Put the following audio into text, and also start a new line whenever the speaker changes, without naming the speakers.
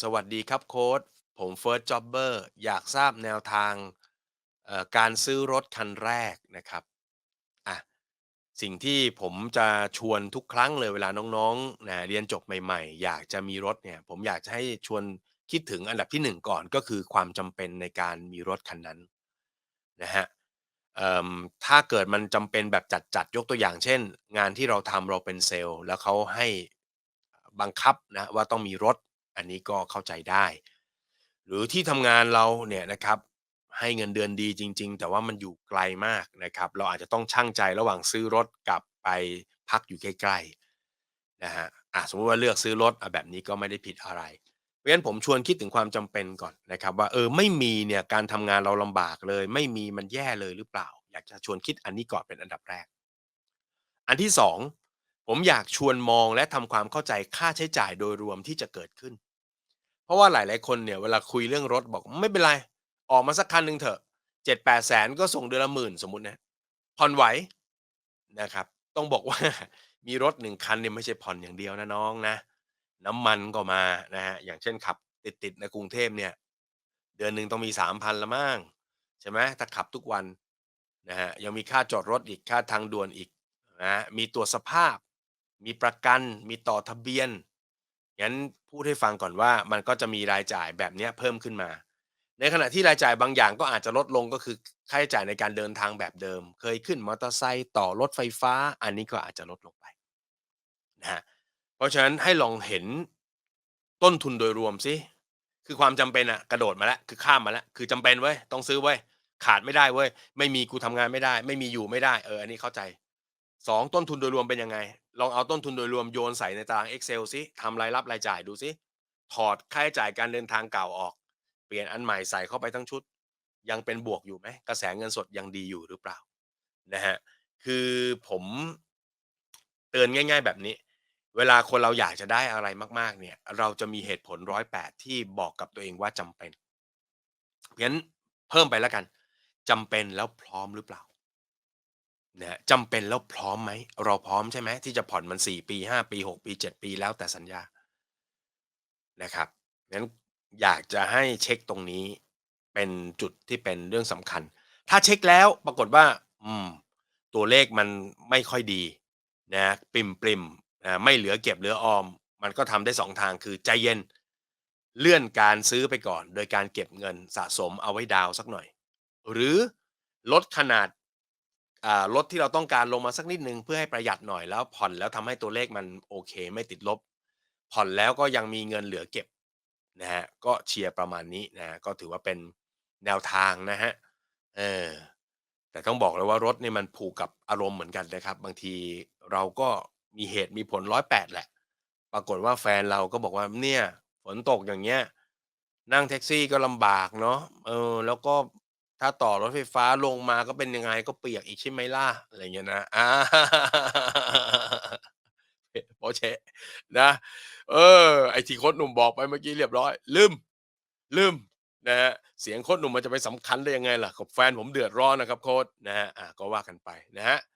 สวัสดีครับโค้ดผมเฟิร์สจ็อบเบอร์อยากทราบแนวทางการซื้อรถคันแรกนะครับอะสิ่งที่ผมจะชวนทุกครั้งเลยเวลาน้องๆนะเรียนจบใหม่ๆ อยากจะมีรถเนี่ยผมอยากจะให้ชวนคิดถึงอันดับที่หนึ่งก่อนก็คือความจำเป็นในการมีรถคันนั้นนะฮะเอ่อถ้าเกิดมันจำเป็นแบบจัดๆยกตัวอย่างเช่น งานที่เราทำเราเป็นเซลล์ แล้วเขาให้บังคับนะว่าต้องมีรถ อันนี้ก็เข้าใจได้ หรือที่ทำงานเราเนี่ยนะครับให้เงินเดือนดีจริง ๆ แต่ว่ามันอยู่ไกลมากนะครับ เราอาจจะต้องชั่งใจระหว่างซื้อรถกับไปพักอยู่ใกล้ๆนะฮะอะสมมติว่าเลือกซื้อรถอะแบบนี้ก็ไม่ได้ผิดอะไรเพราะฉะนั้นผมชวนคิดถึงความจำเป็นก่อนนะครับ ว่าเออไม่มีเนี่ยการทำงานเราลำบากเลย ไม่มีมันแย่เลยหรือเปล่า อยากจะชวนคิดอันนี้ก่อนเป็นอันดับแรก อันที่สองผมอยากชวนมองและทำความเข้าใจค่าใช้จ่ายโดยรวมที่จะเกิดขึ้น เพราะว่าหลาย ๆ คนเนี่ยเวลาคุยเรื่องรถบอกไม่เป็นไร ออกมาสักคันหนึ่งเถอะ7-8แปดแสนก็ส่งเดือนละหมื่นสมมตินะผ่อนไหวนะครับ ต้องบอกว่ามีรถ1คันเนี่ยไม่ใช่ผ่อนอย่างเดียวนะน้องนะ น้ำมันก็มานะครับอย่างเช่นขับติด ๆ ในกรุงเทพเนี่ย เดือนหนึ่งต้องมี3,000ละมั้งใช่ไหมถ้าขับทุกวันนะครับยังมีค่าจอดรถอีกค่าทางด่วนอีกนะมีตรวสภาพ มีประกัน มีต่อทะเบียน งั้นพูดให้ฟังก่อนว่ามันก็จะมีรายจ่ายแบบเนี้ยเพิ่มขึ้นมา ในขณะที่รายจ่ายบางอย่างก็อาจจะลดลงก็คือค่าใช้จ่ายในการเดินทางแบบเดิม เคยขึ้นมอเตอร์ไซค์ต่อรถไฟฟ้า อันนี้ก็อาจจะลดลงไปนะฮะเพราะฉะนั้นให้ลองเห็นต้นทุนโดยรวมสิคือความจำเป็นอะกระโดดมาแล้วคือข้ามมาแล้วคือจำเป็นเว้ยต้องซื้อเว้ยขาดไม่ได้เว้ยไม่มีกูทำงานไม่ได้ ไม่มีอยู่ไม่ได้เอออันนี้เข้าใจสองต้นทุนโดยรวมเป็นยังไง ลองเอาต้นทุนโดยรวมโยนใส่ในตาราง Excel ซิทำรายรับรายจ่ายดูซิถอดค่าใช้จ่ายการเดินทางเก่าออก เปลี่ยนอันใหม่ใส่เข้าไปทั้งชุด ยังเป็นบวกอยู่ไหมกระแสเงินสดยังดีอยู่หรือเปล่านะฮะคือผมเตือนง่าย ๆ แบบนี้ เวลาคนเราอยากจะได้อะไรมาก ๆ เนี่ย เราจะมีเหตุผลร้อยแปดที่บอกกับตัวเองว่าจำเป็นงั้นเพิ่มไปแล้วกันจำเป็นแล้วพร้อมหรือเปล่า นะฮะจำเป็นแล้วพร้อมไหม เราพร้อมใช่ไหมที่จะผ่อนมัน 4 ปี 5 ปี 6 ปี 7 ปีแล้วแต่สัญญานะครับงั้นอยากจะให้เช็คตรงนี้เป็นจุดที่เป็นเรื่องสำคัญ ถ้าเช็คแล้วปรากฏว่า อืม ตัวเลขมันไม่ค่อยดีนะปริมๆอ่าไม่เหลือเก็บเหลือออม มันก็ทำได้2ทางคือใจเย็น เลื่อนการซื้อไปก่อน โดยการเก็บเงินสะสมเอาไว้ดาวสักหน่อย หรือลดขนาด รถที่เราต้องการลงมาสักนิดหนึ่งเพื่อให้ประหยัดหน่อยแล้วผ่อนแล้วทำให้ตัวเลขมันโอเค ไม่ติดลบ ผ่อนแล้วก็ยังมีเงินเหลือเก็บนะฮะก็เชียร์ประมาณนี้นะก็ถือว่าเป็นแนวทางนะครับเออแต่ต้องบอกเลยว่ารถเนี่ยมันผูกกับอารมณ์เหมือนกันนะครับ บางทีเราก็มีเหตุมีผล108แหละ ปรากฏว่าแฟนเราก็บอกว่าเนี่ยฝนตกอย่างเงี้ยนั่งแท็กซี่ก็ลำบากเนาะเออแล้วก็ ถ้าต่อรถไฟฟ้าลงมาก็เป็นยังไงก็เปียกอีกใช่ไหมล่ะ อะไรเงี้ยนะอ่าโป๊ะเชะนะ เออ ไอที่โค้ชหนุ่มบอกไปเมื่อกี้เรียบร้อย ลืม ลืมนะฮะเสียงโค้ชหนุ่มมันจะไปสำคัญได้ยังไงล่ะกับแฟนผมเดือดร้อนนะครับโค้ชนะฮะอ่าก็ว่ากันไปนะฮะ